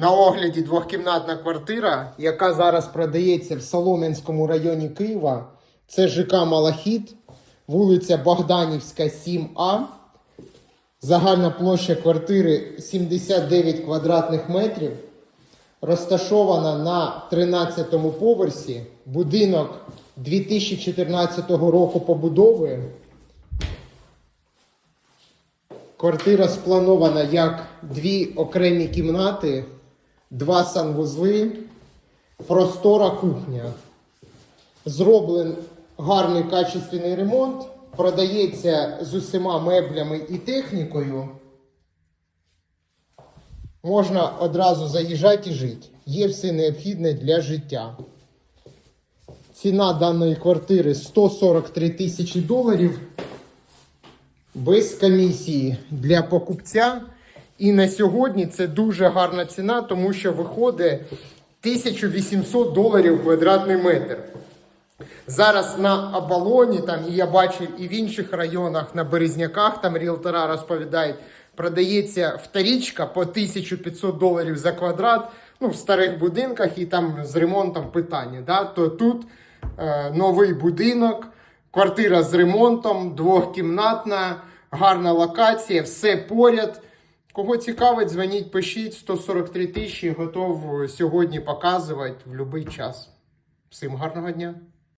На огляді двохкімнатна квартира, яка зараз продається в Солом'янському районі Києва. Це ЖК Малахіт, вулиця Богданівська, 7А. Загальна площа квартири 79 квадратних метрів. Розташована на 13-му поверсі. Будинок 2014 року побудови. Квартира спланована як дві окремі кімнати, два санвузли, простора кухня. Зроблений гарний качественний ремонт, продається з усіма меблями і технікою. Можна одразу заїжджати і жити. Є все необхідне для життя. Ціна даної квартири 143 тисячі доларів без комісії для покупця. І на сьогодні це дуже гарна ціна, тому що виходить 1800 доларів квадратний метр. Зараз на Абалоні, там, і я бачив і в інших районах, на Березняках, там ріелтора розповідають, продається вторічка по 1500 доларів за квадрат, ну, в старих будинках і там з ремонтом питання. Да? То тут е, новий будинок, квартира з ремонтом, двохкімнатна, гарна локація, все поряд. Кого цікавить, дзвоніть, пишіть 143 тисячі, готов сьогодні показувати в будь-який час. Всім гарного дня!